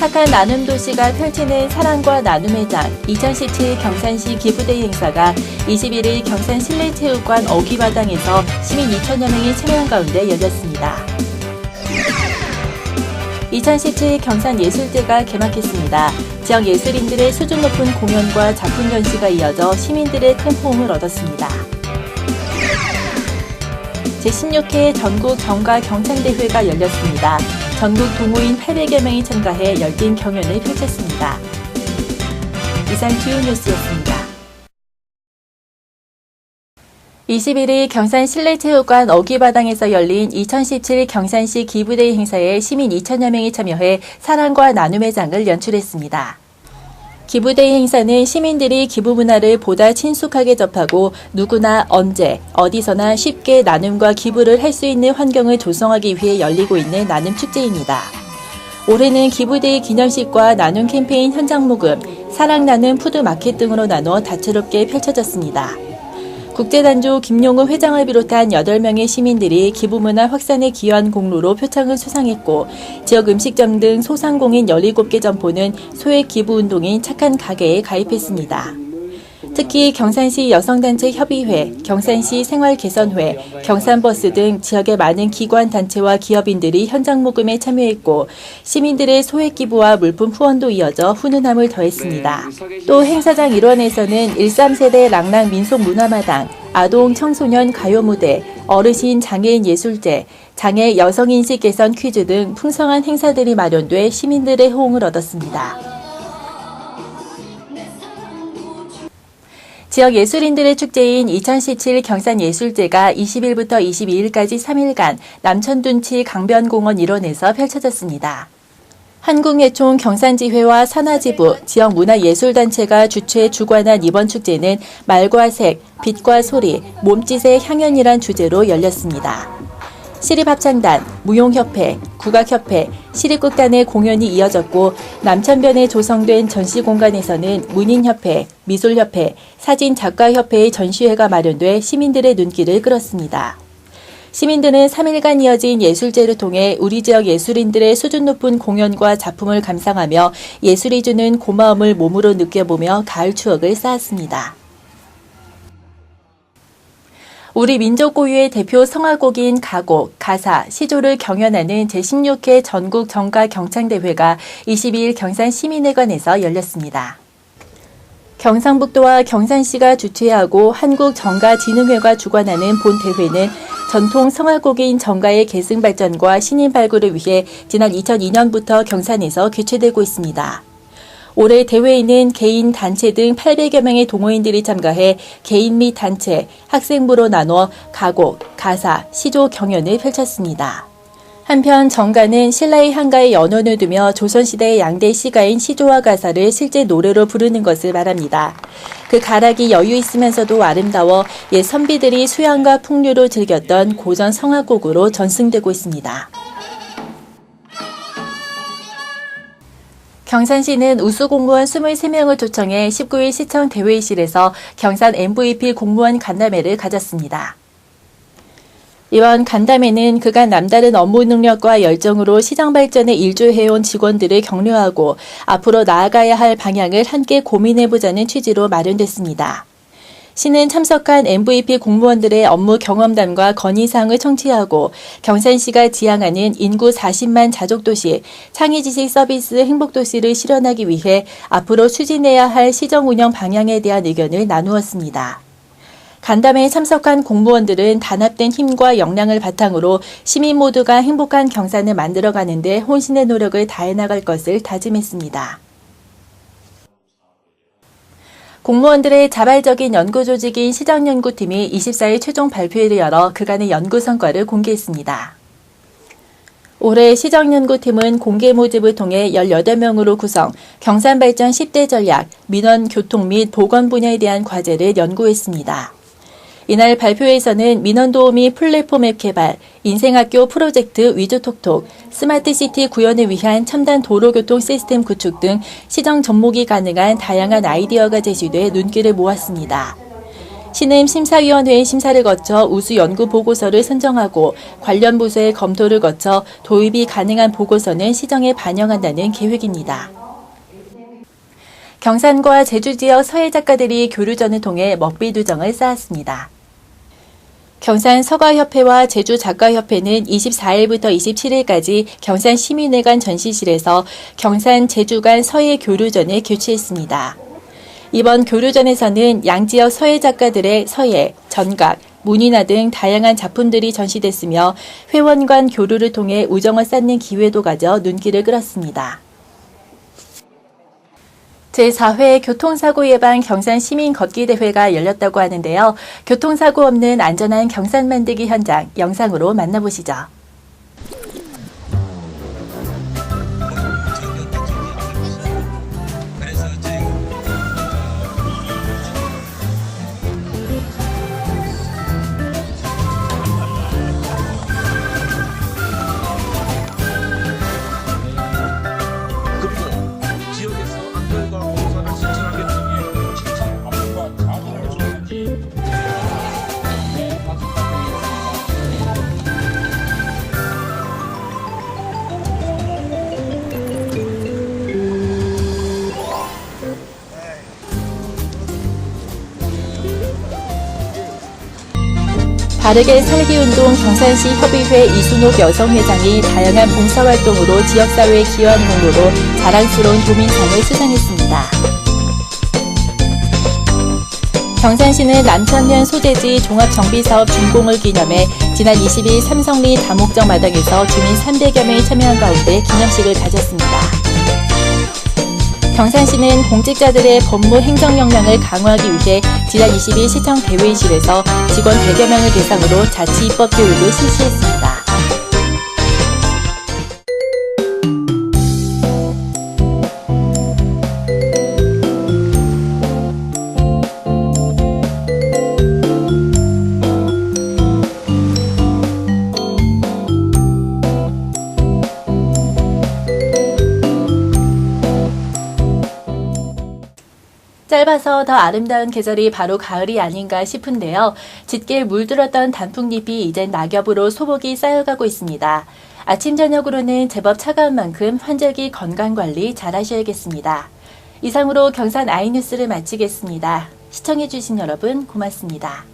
착한 나눔 도시가 펼치는 사랑과 나눔의 장2017 경산시 기부데이 행사가 21일 경산 실내체육관 어귀마당에서 시민 2천여 명이 참여한 가운데 열렸습니다. 2017 경산 예술제가 개막했습니다. 지역 예술인들의 수준 높은 공연과 작품 전시가 이어져 시민들의 큰 호응을 얻었습니다. 제16회 전국 정가 경창대회가 열렸습니다. 전국 동호인 800여 명이 참가해 열띤 경연을 펼쳤습니다. 이상 주요 뉴스였습니다. 21일 경산 실내체육관 어귀바당에서 열린 2017 경산시 기부데이 행사에 시민 2천여 명이 참여해 사랑과 나눔의 장을 연출했습니다. 기부데이 행사는 시민들이 기부 문화를 보다 친숙하게 접하고 누구나 언제, 어디서나 쉽게 나눔과 기부를 할 수 있는 환경을 조성하기 위해 열리고 있는 나눔 축제입니다. 올해는 기부데이 기념식과 나눔 캠페인 현장 모금, 사랑 나눔 푸드마켓 등으로 나눠 다채롭게 펼쳐졌습니다. 국제단조 김용우 회장을 비롯한 8명의 시민들이 기부문화 확산에 기여한 공로로 표창을 수상했고 지역 음식점 등 소상공인 17개 점포는 소액 기부 운동인 착한 가게에 가입했습니다. 특히 경산시 여성단체 협의회, 경산시 생활개선회, 경산버스 등 지역의 많은 기관 단체와 기업인들이 현장 모금에 참여했고 시민들의 소액 기부와 물품 후원도 이어져 훈훈함을 더했습니다. 또 행사장 일원에서는 13세대 랑랑 민속 문화마당, 아동 청소년 가요 무대, 어르신 장애인 예술제, 장애 여성 인식 개선 퀴즈 등 풍성한 행사들이 마련돼 시민들의 호응을 얻었습니다. 지역 예술인들의 축제인 2017 경산예술제가 20일부터 22일까지 3일간 남천둔치 강변공원 일원에서 펼쳐졌습니다. 한국예총 경산지회와 산하지부, 지역문화예술단체가 주최 주관한 이번 축제는 말과 색, 빛과 소리, 몸짓의 향연이란 주제로 열렸습니다. 시립합창단, 무용협회, 국악협회, 시립극단의 공연이 이어졌고 남천변에 조성된 전시공간에서는 문인협회, 미술협회, 사진작가협회의 전시회가 마련돼 시민들의 눈길을 끌었습니다. 시민들은 3일간 이어진 예술제를 통해 우리 지역 예술인들의 수준 높은 공연과 작품을 감상하며 예술이 주는 고마움을 몸으로 느껴보며 가을 추억을 쌓았습니다. 우리 민족 고유의 대표 성화곡인 가곡, 가사, 시조를 경연하는 제16회 전국 정가 경창대회가 22일 경산 시민회관에서 열렸습니다. 경상북도와 경산시가 주최하고 한국정가진흥회가 주관하는 본 대회는 전통 성화곡인 정가의 계승 발전과 신인 발굴을 위해 지난 2002년부터 경산에서 개최되고 있습니다. 올해 대회에는 개인, 단체 등 800여 명의 동호인들이 참가해 개인 및 단체, 학생부로 나눠 가곡, 가사, 시조 경연을 펼쳤습니다. 한편 정가는 신라의 한가에 연원을 두며 조선시대의 양대 시가인 시조와 가사를 실제 노래로 부르는 것을 말합니다. 그 가락이 여유 있으면서도 아름다워 옛 선비들이 수양과 풍류로 즐겼던 고전 성악곡으로 전승되고 있습니다. 경산시는 우수 공무원 23명을 초청해 19일 시청 대회의실에서 경산 MVP 공무원 간담회를 가졌습니다. 이번 간담회는 그간 남다른 업무 능력과 열정으로 시장 발전에 일조해온 직원들을 격려하고 앞으로 나아가야 할 방향을 함께 고민해보자는 취지로 마련됐습니다. 시는 참석한 MVP 공무원들의 업무 경험담과 건의사항을 청취하고 경산시가 지향하는 인구 40만 자족도시 창의지식 서비스 행복도시를 실현하기 위해 앞으로 추진해야 할 시정 운영 방향에 대한 의견을 나누었습니다. 간담회에 참석한 공무원들은 단합된 힘과 역량을 바탕으로 시민 모두가 행복한 경산을 만들어가는데 혼신의 노력을 다해 나갈 것을 다짐했습니다. 공무원들의 자발적인 연구 조직인 시장연구팀이 24일 최종 발표회를 열어 그간의 연구 성과를 공개했습니다. 올해 시정연구팀은 공개 모집을 통해 18명으로 구성, 경산발전 10대 전략, 민원, 교통 및 보건 분야에 대한 과제를 연구했습니다. 이날 발표회에서는 민원도우미 플랫폼 앱 개발, 인생학교 프로젝트 위주톡톡, 스마트시티 구현을 위한 첨단 도로교통 시스템 구축 등 시정 접목이 가능한 다양한 아이디어가 제시돼 눈길을 모았습니다. 시는 심사위원회의 심사를 거쳐 우수 연구 보고서를 선정하고 관련 부서의 검토를 거쳐 도입이 가능한 보고서는 시정에 반영한다는 계획입니다. 경산과 제주 지역 서예 작가들이 교류전을 통해 먹비두정을 쌓았습니다. 경산 서가협회와 제주 작가협회는 24일부터 27일까지 경산 시민회관 전시실에서 경산 제주 간 서예 교류전을 개최했습니다. 이번 교류전에서는 양지역 서예 작가들의 서예, 전각, 문이나 등 다양한 작품들이 전시됐으며 회원 간 교류를 통해 우정을 쌓는 기회도 가져 눈길을 끌었습니다. 제4회 교통사고 예방 경산 시민 걷기 대회가 열렸다고 하는데요. 교통사고 없는 안전한 경산 만들기 현장 영상으로 만나보시죠. 바르게 살기 운동 경산시 협의회 이순옥 여성회장이 다양한 봉사활동으로 지역사회에 기여한 공로로 자랑스러운 도민상을 수상했습니다. 경산시는 남천면 소재지 종합정비사업 준공을 기념해 지난 20일 삼성리 다목적 마당에서 주민 300여 명이 참여한 가운데 기념식을 가졌습니다. 경산시는 공직자들의 법무 행정 역량을 강화하기 위해 지난 20일 시청 대회의실에서 직원 100여 명을 대상으로 자치 입법 교육을 실시했습니다. 짧아서 더 아름다운 계절이 바로 가을이 아닌가 싶은데요. 짙게 물들었던 단풍잎이 이젠 낙엽으로 소복이 쌓여가고 있습니다. 아침 저녁으로는 제법 차가운 만큼 환절기 건강관리 잘 하셔야겠습니다. 이상으로 경산 아이뉴스를 마치겠습니다. 시청해주신 여러분 고맙습니다.